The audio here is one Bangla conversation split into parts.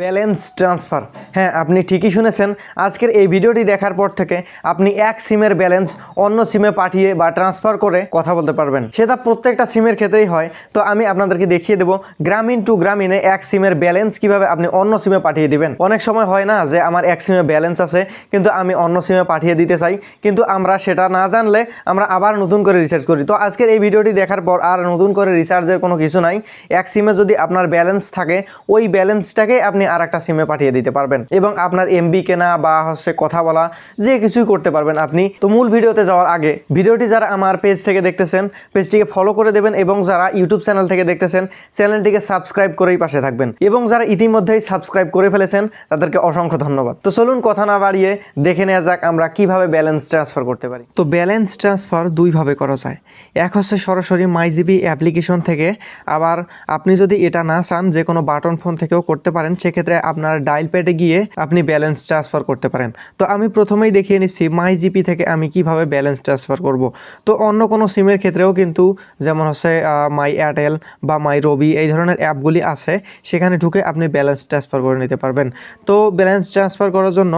ব্যালেন্স ট্রান্সফার হ্যাঁ আপনি ঠিকই শুনেছেন। আজকের এই ভিডিওটি দেখার পর থেকে আপনি এক সিমের ব্যালেন্স অন্য সিমে পাঠিয়ে বা ট্রান্সফার করে কথা বলতে পারবেন। সেটা প্রত্যেকটা সিমের ক্ষেত্রেই হয়। তো আমি আপনাদেরকে দেখিয়ে দেবো গ্রামীণ টু গ্রামীণে এক সিমের ব্যালেন্স কীভাবে আপনি অন্য সিমে পাঠিয়ে দিবেন। অনেক সময় হয় না যে আমার এক সিমে ব্যালেন্স আছে, কিন্তু আমি অন্য সিমে পাঠিয়ে দিতে চাই। কিন্তু আমরা সেটা না জানলে আমরা আবার নতুন করে রিসার্চ করি। তো আজকের এই ভিডিওটি দেখার পর আর নতুন করে রিসার্চের কোনো কিছু নাই। এক সিমে যদি আপনার ব্যালেন্স থাকে, ওই ব্যালেন্সটাকে আপনি আর একটা সিমে পাঠিয়ে দিতে পারবেন এবং আপনার এমবি কেনা বা হচ্ছে কথা বলা যে কিছুই করতে পারবেন আপনি। তো মূল ভিডিওতে যাওয়ার আগে ভিডিওটি যারা আমার পেজ থেকে দেখতেছেন পেজটিকে ফলো করে দেবেন এবং যারা ইউটিউব চ্যানেল থেকে দেখতেছেন চ্যানেলটিকে সাবস্ক্রাইব করেই পাশে থাকবেন। এবং যারা ইতিমধ্যেই সাবস্ক্রাইব করে ফেলেছেন, তাদেরকে অসংখ্য ধন্যবাদ। তো চলুন কথা না বাড়িয়ে দেখে নেওয়া যাক আমরা কীভাবে ব্যালেন্স ট্রান্সফার করতে পারি। তো ব্যালেন্স ট্রান্সফার দুইভাবে করা যায়। এক হচ্ছে সরাসরি মাইজিবি অ্যাপ্লিকেশন থেকে, আবার আপনি যদি এটা না চান যে কোনো বাটন ফোন থেকেও করতে পারেন সেক্ষেত্রে আপনার ডায়াল প্যাডে গিয়ে আপনি ব্যালেন্স ট্রান্সফার করতে পারেন। তো আমি প্রথমেই দেখিয়ে নিচ্ছি মাই জিপি থেকে আমি কীভাবে ব্যালেন্স ট্রান্সফার করব। তো অন্য কোনো সিমের ক্ষেত্রেও কিন্তু যেমন হচ্ছে মাই এয়ারটেল বা মাই রবি এই ধরনের অ্যাপগুলি আছে, সেখানে ঢুকে আপনি ব্যালেন্স ট্রান্সফার করে নিতে পারবেন। তো ব্যালেন্স ট্রান্সফার করার জন্য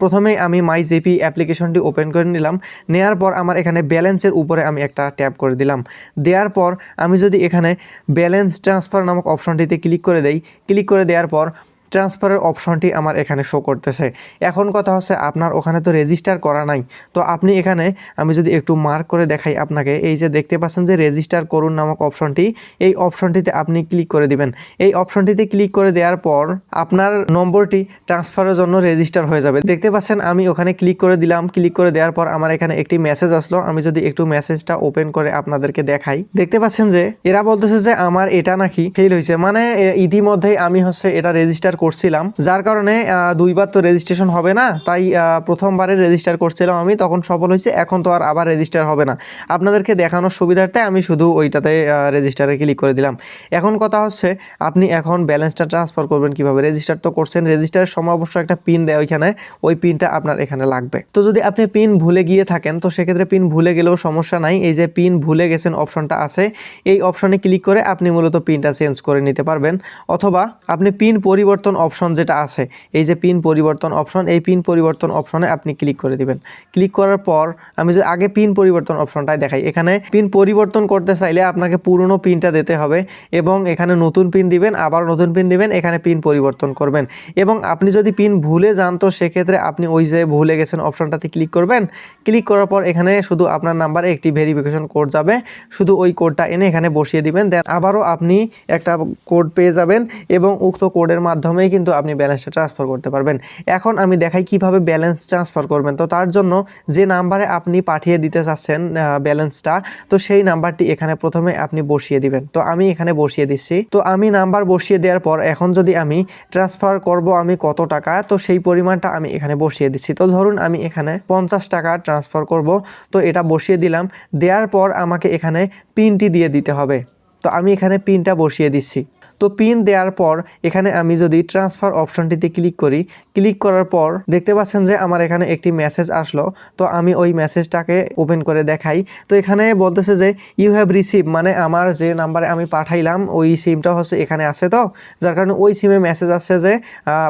প্রথমেই আমি মাই জিপি অ্যাপ্লিকেশনটি ওপেন করে নিলাম। নেওয়ার পর আমার এখানে ব্যালেন্সের উপরে আমি একটা ট্যাপ করে দিলাম। দেওয়ার পর আমি যদি এখানে ব্যালেন্স ট্রান্সফার নামক অপশনটিতে ক্লিক করে দেই ক্লিক করে দেওয়ার পর ট্রান্সফারের অপশনটি আমার এখানে শো করতেছে। এখন কথা হচ্ছে আপনার ওখানে তো রেজিস্টার করা নাই। তো আপনি এখানে আমি যদি একটু মার্ক করে দেখাই আপনাকে, এই যে দেখতে পাচ্ছেন যে রেজিস্টার করুন নামক অপশনটি এই অপশনটিতে আপনি ক্লিক করে দিবেন। এই অপশনটিতে ক্লিক করে দেওয়ার পর আপনার নম্বরটি ট্রান্সফারের জন্য রেজিস্টার হয়ে যাবে। দেখতে পাচ্ছেন আমি ওখানে ক্লিক করে দিলাম। ক্লিক করে দেওয়ার পর আমার এখানে একটি মেসেজ আসলো। আমি যদি একটু মেসেজটা ওপেন করে আপনাদেরকে দেখাই। দেখতে পাচ্ছেন যে এরা বলতেছে যে আমার এটা নাকি ফেল হয়েছে। মানে ইতিমধ্যেই আমি হচ্ছে এটা রেজিস্টার করছিলাম। যার কারণে দুইবার তো রেজিস্ট্রেশন হবে না, তাই প্রথমবারে রেজিস্টার করছিলাম আমি, তখন সফল হয়েছে, এখন তো আর আবার রেজিস্টার হবে না। আপনাদেরকে দেখানোর সুবিধার্থে আমি শুধু ওইটাতে রেজিস্টারে ক্লিক করে দিলাম। এখন কথা হচ্ছে, আপনি এখন ব্যালেন্সটা ট্রান্সফার করবেন কীভাবে? রেজিস্টার তো করছেন রেজিস্টারের সময় অবশ্য একটা পিন দেয় ওইখানে, ওই পিনটা আপনার এখানে লাগবে। তো যদি আপনি পিন ভুলে গিয়ে থাকেন, তো সেক্ষেত্রে পিন ভুলে গেলেও সমস্যা নাই, এই যে পিন ভুলে গেছেন অপশনটা আছে, এই অপশনে ক্লিক করে আপনি মূলত পিনটা চেঞ্জ করে নিতে পারবেন। অথবা, আপনি পিন পরিবর্তন অপশন যেটা আছে, এই যে পিন পরিবর্তন অপশন, এই পিন পরিবর্তন অপশনে আপনি ক্লিক করে দিবেন। ক্লিক করার পর আমি যে আগে পিন পরিবর্তন অপশনটাই দেখাই। এখানে পিন পরিবর্তন করতে চাইলে আপনাকে পুরনো পিনটা দিতে হবে এবং এখানে নতুন পিন দিবেন, আবার নতুন পিন দিবেন, এখানে পিন পরিবর্তন করবেন। এবং আপনি যদি পিন ভুলে যান, তো সেক্ষেত্রে আপনি ওই যে ভুলে গেছেন অপশনটাতে ক্লিক করবেন। ক্লিক করার পর এখানে শুধু আপনার নাম্বারে একটি ভেরিফিকেশন কোড যাবে। শুধু ওই কোডটা এনে এখানে বসিয়ে দিবেন। দেন আবারও আপনি একটা কোড পেয়ে যাবেন এবং উক্ত কোডের মাধ্যমেই কিন্তু আপনি ব্যালেন্সটা ট্রান্সফার করতে পারবেন। এখন আমি দেখাই কীভাবে ব্যালেন্স ট্রান্সফার করবেন। তো তার জন্য যে নাম্বারে আপনি পাঠিয়ে দিতে চাচ্ছেন ব্যালেন্সটা তো সেই নাম্বারটি এখানে প্রথমে আপনি বসিয়ে দিবেন। তো আমি এখানে বসিয়ে দিচ্ছি। তো আমি নাম্বার বসিয়ে দেওয়ার পর এখন যদি আমি ট্রান্সফার করব আমি কত টাকা, তো সেই পরিমাণটা আমি এখানে বসিয়ে দিচ্ছি। তো ধরুন আমি এখানে পঞ্চাশ টাকা ট্রান্সফার করব। তো এটা বসিয়ে দিলাম। দেওয়ার পর আমাকে এখানে পিনটি দিয়ে দিতে হবে। তো আমি এখানে পিনটা বসিয়ে দিচ্ছি। তো পিন দেওয়ার পর এখানে আমি যদি ট্রান্সফার অপশনটিতে ক্লিক করি ক্লিক করার পর দেখতে পাচ্ছেন যে আমার এখানে একটি মেসেজ আসলো। তো আমি ওই মেসেজটাকে ওপেন করে দেখাই। তো এখানে বলতেছে যে ইউ হ্যাভ রিসিভ মানে আমার যে নাম্বারে আমি পাঠাইলাম, ওই সিমটা হচ্ছে এখানে আছে তো? যার কারণে ওই সিমে মেসেজ আসছে যে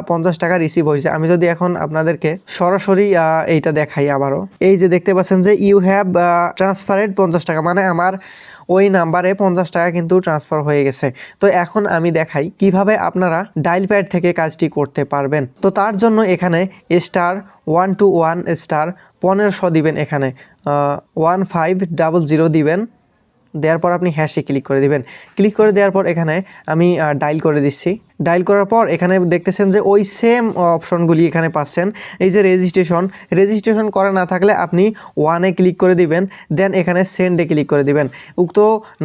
পঞ্চাশ টাকা রিসিভ হয়েছে। আমি যদি এখন আপনাদেরকে সরাসরি এইটা দেখাই আবারও। এই যে দেখতে পাচ্ছেন যে ইউ হ্যাভ ট্রান্সফারেড পঞ্চাশ টাকা মানে আমার ওই নাম্বারে পঞ্চাশ টাকা কিন্তু ট্রান্সফার হয়ে গেছে। তো এখন আমি দেখাই কীভাবে আপনারা ডাইল প্যাড থেকে কাজটি করতে পারবেন। তো তার জন্য এখানে star one two one star পনেরোশো দিবেন এখানে। ওয়ান ফাইভ ডাবল জিরো দিবেন। দেওয়ার পর আপনি হ্যাশে ক্লিক করে দিবেন। ক্লিক করে দেওয়ার পর এখানে আমি ডাইল করে দিচ্ছি। ডাইল করার পর এখানে দেখতেছেন যে ওই সেম অপশনগুলি এখানে পাচ্ছেন। এই যে রেজিস্ট্রেশন রেজিস্ট্রেশন করা না থাকলে আপনি ওয়ানে ক্লিক করে দিবেন দেন এখানে সেন্ডে ক্লিক করে দিবেন। উক্ত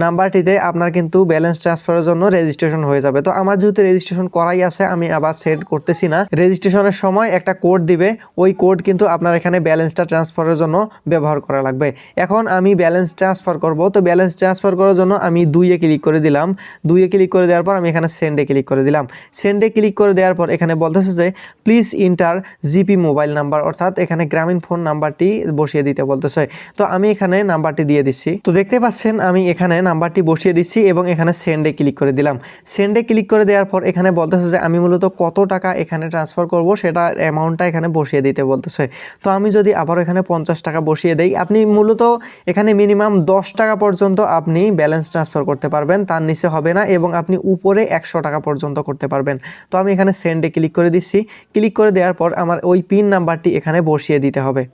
নাম্বারটিতে আপনার কিন্তু ব্যালেন্স ট্রান্সফারের জন্য রেজিস্ট্রেশন হয়ে যাবে। তো আমার যেহেতু রেজিস্ট্রেশন করাই আছে, আমি আবার সেট করতেছি না। রেজিস্ট্রেশনের সময় একটা কোড দিবে, ওই কোড কিন্তু আপনার এখানে ব্যালেন্সটা ট্রান্সফারের জন্য ব্যবহার করা লাগবে। এখন আমি ব্যালেন্স ট্রান্সফার করব, তো ব্যালেন্স ট্রান্সফার করার জন্য আমি দুইয়ে ক্লিক করে দিলাম। দুইয়ে ক্লিক করে দেওয়ার পর আমি এখানে সেন্ডে ক্লিক করে দিলাম। দিলাম। সেন্ডে ক্লিক করে দেওয়ার পর এখানে বলতেছে যে please enter GP mobile number অর্থাৎ এখানে গ্রামীণ ফোন নাম্বারটি বসিয়ে দিতে বলতেছে। তো আমি এখানে নাম্বারটি দিয়ে দিচ্ছি। তো দেখতে পাচ্ছেন, আমি এখানে নাম্বারটি বসিয়ে দিচ্ছি এবং এখানে সেন্ডে ক্লিক করে দিলাম। সেন্ডে ক্লিক করে দেওয়ার পর এখানে বলতেছে যে, আমি মূলত কত টাকা এখানে ট্রান্সফার করব? সেটা অ্যামাউন্টটা এখানে বসিয়ে দিতে বলতেছে। তো আমি যদি আবার এখানে পঞ্চাশ টাকা বসিয়ে দেই, আপনি মূলত এখানে মিনিমাম দশ টাকা পর্যন্ত আপনি ব্যালেন্স ট্রান্সফার করতে পারবেন। তার নিচে হবে না এবং আপনি উপরে একশো টাকা পর্যন্ত করতে পারবেন। তো আমি এখানে সেন্ডে ক্লিক করে দিচ্ছি। ক্লিক করে দেওয়ার পর আমার ওই পিন নাম্বারটি এখানে বসিয়ে দিতে হবে।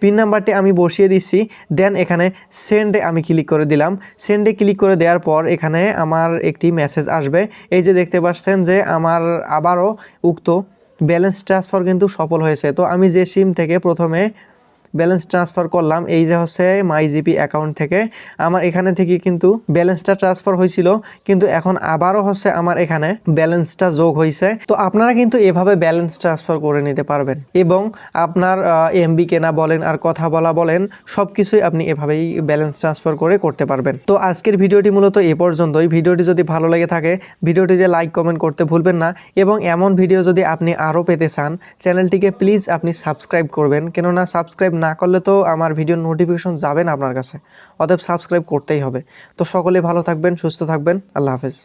পিন নাম্বারটি আমি বসিয়ে দিচ্ছি। দেন এখানে সেন্ডে আমি ক্লিক করে দিলাম। সেন্ডে ক্লিক করে দেওয়ার পর এখানে আমার একটি মেসেজ আসবে। এই যে দেখতে পাচ্ছেন যে আমার আবারও উক্ত ব্যালেন্স ট্রান্সফার কিন্তু সফল হয়েছে। তো আমি যে সিম থেকে প্রথমে ব্যালেন্স ট্রান্সফার করলাম। এই যে হচ্ছে মাই জিপি অ্যাকাউন্ট থেকে। আমার এখানে থেকে কিন্তু ব্যালেন্সটা ট্রান্সফার হয়েছিল। কিন্তু এখন আবারও হচ্ছে আমার এখানে ব্যালেন্সটা যোগ হয়েছে। তো আপনারা কিন্তু এভাবে ব্যালেন্স ট্রান্সফার করে নিতে পারবেন। এবং আপনার এমবি কেনা বলেন আর কথা বলা বলেন সব কিছুই আপনি এভাবেই ব্যালেন্স ট্রান্সফার করে করতে পারবেন। তো আজকের ভিডিওটি মূলত এ পর্যন্তই। ভিডিওটি যদি ভালো লেগে থাকে, ভিডিওটিতে লাইক কমেন্ট করতে ভুলবেন না। এবং এমন ভিডিও যদি আপনি আরও পেতে চান চ্যানেলটিকে প্লিজ আপনি সাবস্ক্রাইব করবেন। কেননা সাবস্ক্রাইব না করলে তো আমার ভিডিও নোটিফিকেশন যাবে না আপনার কাছে। অতএব সাবস্ক্রাইব করতেই হবে। তো সকলে ভালো থাকবেন, সুস্থ থাকবেন। আল্লাহ হাফেজ।